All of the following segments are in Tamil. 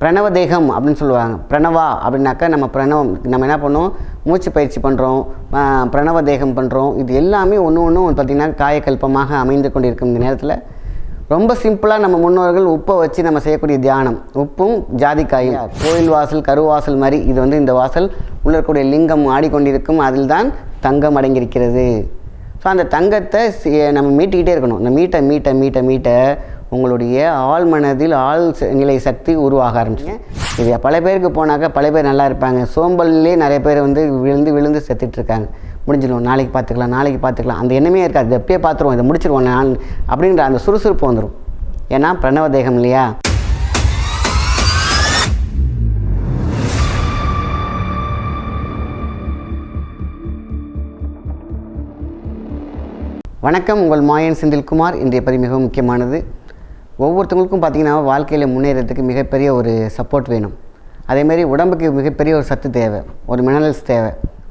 பிரணவ தேகம் அப்படின்னு சொல்லுவாங்க. பிரணவா அப்படின்னாக்கா நம்ம பிரணவம் நம்ம என்ன பண்ணுவோம்? மூச்சு பயிற்சி பண்ணுறோம் பிரணவ தேகம் பண்ணுறோம் இது எல்லாமே ஒன்று ஒன்றும் பார்த்திங்கன்னா காயக்கல்பமாக அமைந்து கொண்டிருக்கும் இந்த நேரத்தில். ரொம்ப சிம்பிளாக நம்ம முன்னோர்கள் உப்பை வச்சு நம்ம செய்யக்கூடிய தியானம். உப்பும் ஜாதிக்காயும். கோயில் வாசல் கருவாசல் மாதிரி இது வந்து இந்த வாசல் உள்ள இருக்கக்கூடிய லிங்கம் ஆடிக்கொண்டிருக்கும். அதில் தான் தங்கம் அடங்கியிருக்கிறது. ஸோ அந்த தங்கத்தை நம்ம மீட்டிக்கிட்டே இருக்கணும். இந்த மீட்டை மீட்டை மீட்டை மீட்டை உங்களுடைய ஆழ் மனதில் ஆள் ச- நிலை சக்தி உருவாக ஆரம்பிச்சுங்க. இது பல பேருக்கு போனாக்கா பல பேர் நல்லா இருப்பாங்க. சோம்பல்லே நிறைய பேர் வந்து விழுந்து விழுந்து செத்துட்ருக்காங்க. முடிஞ்சிடும். நாளைக்கு பார்த்துக்கலாம் நாளைக்கு பார்த்துக்கலாம். அந்த எண்ணமே இருக்காது. இதை எப்பயே பார்த்துருவோம். இதை முடிச்சிருவோம். நான் அப்படின்ற அந்த சுறுசுறுப்பு வந்துடும் ஏன்னா பிரணவ தேகம் இல்லையா? வணக்கம். உங்கள் மாயன் செந்தில்குமார். இன்றைய பதிவு மிகவும் முக்கியமானது. ஒவ்வொருத்தவங்களுக்கும் பார்த்திங்கன்னா வாழ்க்கையில் முன்னேறதுக்கு மிகப்பெரிய ஒரு சப்போர்ட் வேணும். அதேமாரி உடம்புக்கு மிகப்பெரிய ஒரு சத்து தேவை ஒரு மினரல்ஸ் தேவை.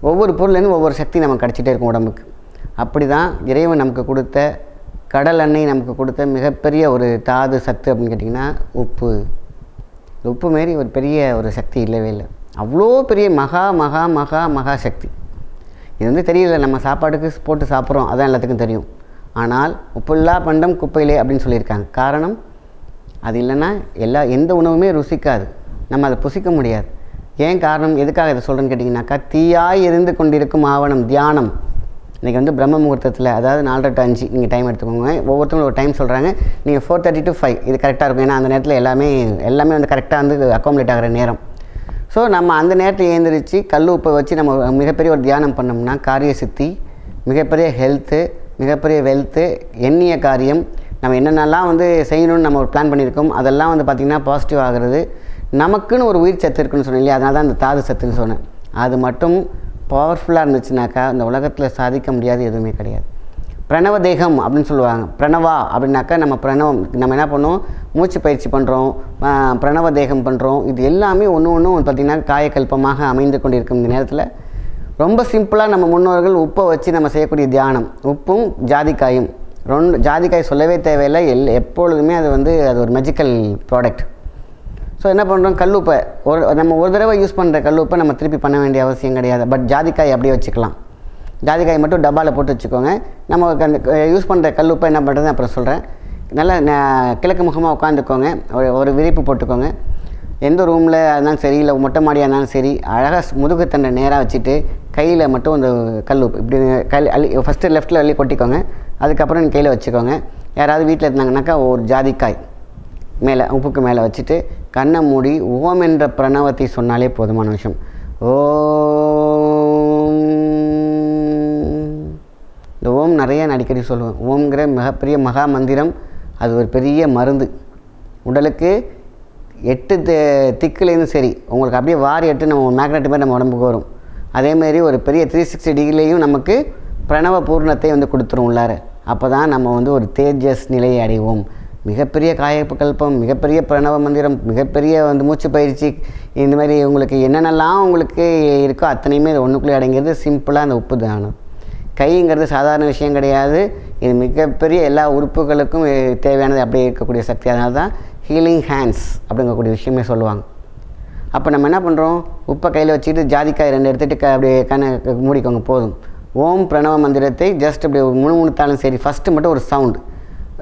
ஒவ்வொரு பொருள்லேருந்து ஒவ்வொரு சக்தி நமக்கு கிடச்சிட்டே இருக்கும் உடம்புக்கு. அப்படி தான் இறைவன் நமக்கு கொடுத்த கடல் எண்ணெய் நமக்கு கொடுத்த மிகப்பெரிய ஒரு தாது சத்து அப்படின்னு கேட்டிங்கன்னா உப்பு. உப்பு மாரி ஒரு பெரிய ஒரு சக்தி இல்லவே இல்லை. அவ்வளோ பெரிய மகா மகா மகா மகா சக்தி. இது வந்து தெரியல நம்ம சாப்பாட்டுக்கு போட்டு சாப்பிட்றோம் அதான் எல்லாத்துக்கும் தெரியும். ஆனால் உப்புல்லா பண்டம் குப்பையிலே அப்படின்னு சொல்லியிருக்காங்க. காரணம் அது இல்லைன்னா எல்லா எந்த உணவுமே ருசிக்காது. நம்ம அதை புசிக்க முடியாது. ஏன் காரணம்? எதுக்காக இதை சொல்கிறேன்னு கேட்டிங்கனாக்கா தீயாய் எரிந்து கொண்டிருக்கும் ஆவணம் தியானம். இன்றைக்கி வந்து பிரம்ம முகூர்த்தத்தில் அதாவது நாலரை டு அஞ்சு நீங்கள் டைம் எடுத்துக்கோங்க. ஒவ்வொருத்தவங்களும் ஒரு டைம் சொல்கிறாங்க நீங்கள் ஃபோர் தேர்ட்டி டு ஃபைவ் இது கரெக்டாக இருக்கும். ஏன்னா அந்த நேரத்தில் எல்லாமே எல்லாமே வந்து கரெக்டாக வந்து அக்காமடேட் ஆகிற நேரம். ஸோ நம்ம அந்த நேரத்தில் எழுந்திரிச்சு கல் உப்பை வச்சு நம்ம மிகப்பெரிய ஒரு தியானம் பண்ணோம்னா காரிய சித்தி மிகப்பெரிய ஹெல்த்து மிகப்பெரிய வெல்த்து எண்ணிய காரியம் நம்ம என்னென்னலாம் வந்து செய்யணும்னு நம்ம ஒரு பிளான் பண்ணியிருக்கோம் அதெல்லாம் வந்து பார்த்திங்கன்னா பாசிட்டிவ் ஆகிறது. நமக்குன்னு ஒரு உயிர் சத்து இருக்குன்னு சொன்னேன் இல்லையா? அதனால தான் அந்த தாது சத்துன்னு சொன்னேன். அது மட்டும் பவர்ஃபுல்லாக இருந்துச்சுனாக்கா இந்த உலகத்தில் சாதிக்க முடியாது எதுவுமே கிடையாது. பிரணவ தேகம் அப்படின்னு சொல்லுவாங்க. பிரணவா அப்படின்னாக்கா நம்ம பிரணவம் நம்ம என்ன பண்ணுவோம்? மூச்சு பயிற்சி பண்ணுறோம் பிரணவ தேகம் பண்ணுறோம் இது எல்லாமே ஒன்று ஒன்றும் பார்த்திங்கன்னா காயக்கல்பமாக அமைந்து கொண்டிருக்கும் இந்த நேரத்தில். ரொம்ப சிம்பிளாக நம்ம முன்னோர்கள் உப்பை வச்சு நம்ம செய்யக்கூடிய தியானம். உப்பும் ஜாதிக்காயும். ரெண்டு ஜாதிக்காய் சொல்லவே தேவையில்லை. எல் எப்பொழுதுமே அது வந்து அது ஒரு மெஜிக்கல் ப்ராடக்ட் ஸோ என்ன பண்ணுறோம் கல்லுப்பை. ஒரு நம்ம ஒரு தடவை யூஸ் பண்ணுற கல்லுப்பை நம்ம திருப்பி பண்ண வேண்டிய அவசியம் கிடையாது. பட் ஜாதிக்காய் அப்படியே வச்சுக்கலாம். ஜாதிக்காய் மட்டும் டப்பாவில் போட்டு வச்சுக்கோங்க. நம்ம அந்த யூஸ் பண்ணுற கல்லுப்பை என்ன பண்ணுறது அப்புறம் சொல்கிறேன் நல்லா கிழக்கு முகமாக உட்காந்துக்கோங்க ஒரு ஒரு விரிப்பு போட்டுக்கோங்க. எந்த ரூமில் இருந்தாலும் சரி இல்லை மொட்டை மாடியாக இருந்தாலும் சரி அழகாக முதுகுத்தண்டை நேராக வச்சுட்டு கையில் மட்டும் இந்த கல் உப்பு இப்படி கல் அள்ளி ஃபஸ்ட்டு லெஃப்ட்டில் அள்ளி கொட்டிக்கோங்க. அதுக்கப்புறம் நீங்கள் கையில் வச்சுக்கோங்க. யாராவது வீட்டில் இருந்தாங்கனாக்கா ஒரு ஜாதிக்காய் மேலே உப்புக்கு மேலே வச்சுட்டு கண்ணை மூடி ஓம் என்ற பிரணவத்தை சொன்னாலே போதுமான விஷயம். ஓம். இந்த ஓம் நிறைய நான் அடிக்கடி சொல்லுவேன் ஓம்ங்கிற மிகப்பெரிய மகா மந்திரம் அது ஒரு பெரிய மருந்து. உடலுக்கு எட்டு தி- திக்குலேருந்து சரி உங்களுக்கு அப்படியே வாரி எட்டு நம்ம மேக்னெட் மாதிரி நம்ம உடம்புக்கு வரும். அதேமாரி ஒரு பெரிய த்ரீ சிக்ஸ்டி டிகிரிலையும் நமக்கு பிரணவ பூர்ணத்தை வந்து கொடுத்துரும் உள்ளார. அப்போ தான் நம்ம வந்து ஒரு தேஜஸ் நிலையை அடைவோம். மிகப்பெரிய காயப்பு கல்பம் மிகப்பெரிய பிரணவ மந்திரம் மிகப்பெரிய வந்து மூச்சு பயிற்சி இந்த மாதிரி உங்களுக்கு என்னென்னலாம் உங்களுக்கு இருக்கோ அத்தனையுமே இது ஒன்றுக்குள்ளே அடங்கிறது சிம்பிளாக அந்த உப்பு தானம். கைங்கிறது சாதாரண விஷயம் கிடையாது. இது மிகப்பெரிய எல்லா உறுப்புகளுக்கும் தேவையானது அப்படியே இருக்கக்கூடிய சக்தி. அதனால தான் ஹீலிங் ஹேண்ட்ஸ் அப்படிங்கக்கூடிய விஷயமே சொல்லுவாங்க. அப்போ நம்ம என்ன பண்ணுறோம் உப்பை கையில் வச்சுக்கிட்டு ஜாதிக்காய் ரெண்டு எடுத்துகிட்டு க அப்படியே கண்ணை மூடிக்கோங்க போதும். ஓம் பிரணவ மந்திரத்தை ஜஸ்ட் அப்படி முணு முணுத்தாலும் சரி ஃபஸ்ட்டு மட்டும் ஒரு சவுண்டு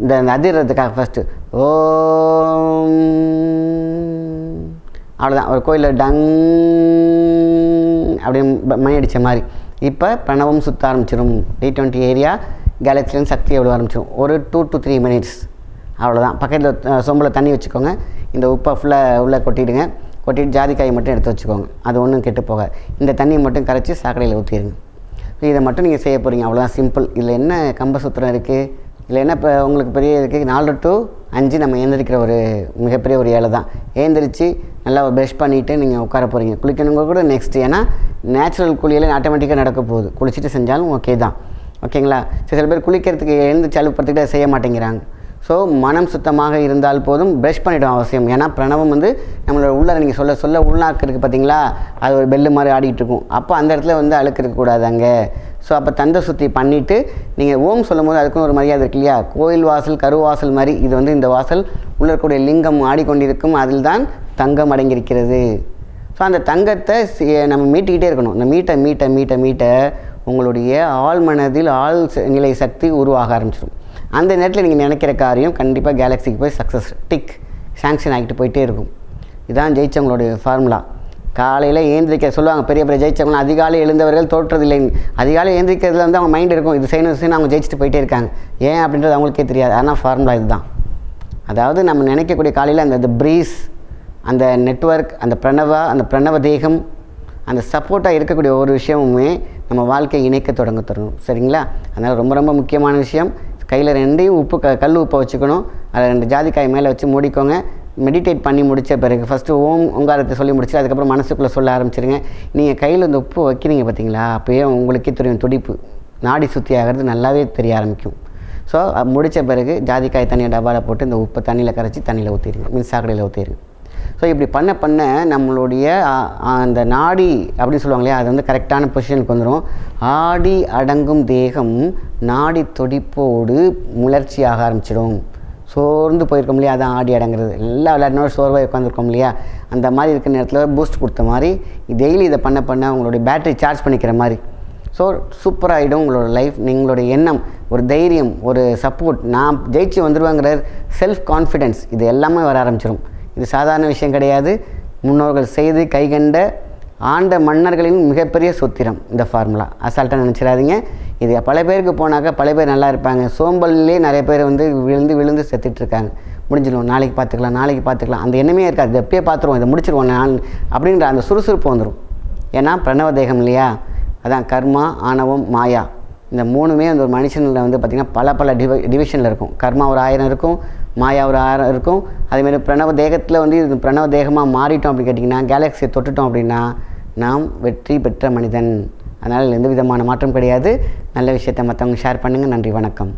இந்த அதிர்றதுக்காக ஃபஸ்ட்டு ஓம் அவ்வளோதான் ஒரு கோயிலில் டங் அப்படின்னு மணி அடித்த மாதிரி. இப்போ பிரணவம் சுற்ற ஆரம்பிச்சிடும் டி டுவெண்ட்டி ஏரியா கேலக்சிலேருந்து சக்தி எவ்வளோ ஆரம்பிச்சிடும் ஒரு டூ டு த்ரீ மினிட்ஸ் அவ்வளோதான் பக்கத்தில் சொம்பில் தண்ணி வச்சுக்கோங்க. இந்த உப்பை ஃபுல்லாக உள்ளே கொட்டிவிடுங்க கொட்டிட்டு ஜாதிக்காயை மட்டும் எடுத்து வச்சுக்கோங்க. அது ஒன்றும் கெட்டு போக இந்த தண்ணியை மட்டும் கரைச்சி சாக்கடையில் ஊற்றிடுங்க இதை மட்டும் நீங்கள் செய்ய போகிறீங்க அவ்வளோதான் சிம்பிள் இதில் என்ன கம்பசூத்திரம் இருக்குது இதில் என்ன இப்போ உங்களுக்கு பெரிய இருக்குது நாலு டு அஞ்சு நம்ம ஏந்திரிக்கிற ஒரு மிகப்பெரிய ஒரு ஏழை தான். ஏந்திரிச்சு நல்லா ப்ரெஷ் பண்ணிவிட்டு நீங்கள் உட்கார போகிறீங்க குளிக்கணுங்க கூட நெக்ஸ்ட் ஏன்னா நேச்சுரல் குளியலே ஆட்டோமேட்டிக்காக நடக்க போகுது. குளிச்சுட்டு செஞ்சாலும் ஓகே தான். ஓகேங்களா சரி சில பேர் குளிக்கிறதுக்கு எழுந்து சலுப்படுத்திக்கிட்டு அதை செய்ய மாட்டேங்கிறாங்க. ஸோ மனம் சுத்தமாக இருந்தால் போதும் ப்ரஷ் பண்ணிவிடும் அவசியம். ஏன்னா பிரணவம் வந்து நம்மளோட உள்ளார நீங்கள் சொல்ல சொல்ல உள்நாக்கு இருக்குது பார்த்தீங்களா அது ஒரு பெல்லு மாதிரி ஆடிக்கிட்டு இருக்கும். அப்போ அந்த இடத்துல வந்து அழுக்கு இருக்கக்கூடாது அங்கே. ஸோ அப்போ தந்த சுத்தி பண்ணிவிட்டு நீங்கள் ஓம் சொல்லும்போது அதுக்கும் ஒரு மரியாதை இருக்கு இல்லையா? கோயில் வாசல் கருவாசல் மாதிரி இது வந்து இந்த வாசல் உள்ள இருக்கக்கூடிய லிங்கம் ஆடிக்கொண்டிருக்கும். அதில் தான் தங்கம் அடங்கியிருக்கிறது. ஸோ அந்த தங்கத்தை நம்ம மீட்டிக்கிட்டே இருக்கணும். இந்த மீட்டை மீட்டை மீட்டை மீட்டை உங்களுடைய ஆழ்மனதில் ஆள் நிலை சக்தி உருவாக ஆரம்பிச்சிடும் அந்த நேரத்தில் நீங்கள் நினைக்கிற காரியம் கண்டிப்பாக கேலக்ஸிக்கு போய் சக்ஸஸ் டிக் சாங்ஷன் ஆகிட்டு போயிட்டே இருக்கும். இதான் ஜெயிச்சவங்களுடைய ஃபார்முலா காலையில் ஏந்திரிக்க சொல்லுவாங்க பெரிய பெரிய ஜெயிச்சவங்க அதிகாலை எழுந்தவர்கள் தோற்றதில்லை. அதிகாலை ஏந்திரிக்கிறதுல வந்து அவங்க மைண்ட் இருக்கும். இது செய்யணும் செய்யணும் அவங்க ஜெயிச்சுட்டு போயிட்டே இருக்காங்க. ஏன் அப்படின்றது அவங்களுக்கே தெரியாது. ஆனால் ஃபார்முலா இதுதான். அதாவது நம்ம நினைக்கக்கூடிய காலையில் அந்த அந்த ப்ரீஸ் அந்த நெட்வொர்க் அந்த பிரணவா அந்த பிரணவ தேகம் அந்த சப்போர்ட்டாக இருக்கக்கூடிய ஒரு விஷயமுமே நம்ம வாழ்க்கையை இணைக்க தொடங்க தரணும் சரிங்களா? அதனால் ரொம்ப ரொம்ப முக்கியமான விஷயம். கையில் ரெண்டையும் உப்பு க கல் உப்பை வச்சுக்கணும். அதில் ரெண்டு ஜாதிக்காய் மேலே வச்சு மூடிக்கோங்க. மெடிடேட் பண்ணி முடித்த பிறகு ஃபஸ்ட்டு ஓம் ஓங்காரத்தை சொல்லி முடிச்சு அதுக்கப்புறம் மனசுக்குள்ளே சொல்ல ஆரம்பிச்சிருங்க. நீங்கள் கையில் இந்த உப்பு வைக்கிறீங்க பார்த்தீங்களா அப்போயே உங்களுக்கே தெரியும் துடிப்பு. நாடி சுற்றி ஆகிறது நல்லாவே தெரிய ஆரம்பிக்கும். ஸோ முடித்த பிறகு ஜாதிக்காய் தண்ணியை டப்பாவில் போட்டு இந்த உப்பை தண்ணியில் கரைச்சி தண்ணியில் ஊற்றிடுங்க மின்சாக்கடையில் ஊற்றிடுங்க ஸோ இப்படி பண்ண பண்ண நம்மளுடைய அந்த நாடி அப்படின்னு சொல்லுவாங்க இல்லையா? அது வந்து கரெக்டான பொசிஷனுக்கு வந்துடும் ஆடி அடங்கும் தேகம் நாடி துடிப்போடு முளர்ச்சியாக ஆரம்பிச்சிடும். சோர்ந்து போயிருக்கோம் இல்லையா? அதான் ஆடி அடங்குறது. எல்லா விளையாடினோட சோர்வாக உட்காந்துருக்கோம் இல்லையா? அந்த மாதிரி இருக்கிற நேரத்தில் பூஸ்ட் கொடுத்த மாதிரி டெய்லி இதை பண்ண பண்ண உங்களுடைய பேட்டரி சார்ஜ் பண்ணிக்கிற மாதிரி. ஸோ சூப்பராகிடும் உங்களோட லைஃப் நீங்களுடைய எண்ணம் ஒரு தைரியம் ஒரு சப்போர்ட் நான் ஜெயிச்சு வந்துடுவேங்கிற செல்ஃப் கான்ஃபிடென்ஸ் இது எல்லாமே வர ஆரம்பிச்சிடும் இது சாதாரண விஷயம் கிடையாது. முன்னோர்கள் செய்து கைகண்ட ஆண்ட மன்னர்களின் மிகப்பெரிய சூத்திரம் இந்த ஃபார்முலா அசால்ட்டாக நினச்சிடாதீங்க. இது பல பேருக்கு போனாக்கா பல பேர் நல்லா இருப்பாங்க. சோம்பல்லே நிறைய பேர் வந்து விழுந்து விழுந்து செத்துட்ருக்காங்க. முடிஞ்சிடும். நாளைக்கு பார்த்துக்கலாம் நாளைக்கு பார்த்துக்கலாம். அந்த எண்ணமே இருக்காது. இதை எப்பயே பார்த்துருவோம். இதை முடிச்சிருவோம். நான் அப்படின்ற அந்த சுறுசுறுப்பு வந்துடும் ஏன்னா பிரணவ தேகம் இல்லையா? அதான் கர்மா ஆணவம் மாயா. இந்த மூணுமே அந்த ஒரு மனுஷனில் வந்து பார்த்திங்கன்னா பல பல டிவ டிவிஷனில் இருக்கும். கர்மா ஒரு ஆயிரம் இருக்கும். மாயா ஒரு ஆயிரம் இருக்கும். அதேமாதிரி பிரணவ தேகத்தில் வந்து இது பிரணவ தேகமாக மாறிட்டோம் அப்படின்னு கேட்டிங்கன்னா கேலக்ஸியை தொட்டுட்டோம் அப்படின்னா நாம் வெற்றி பெற்ற மனிதன். அதனால் எந்த விதமான மாற்றம் கிடையாது. நல்ல விஷயத்தை மற்றவங்க ஷேர் பண்ணுங்கள் நன்றி வணக்கம்.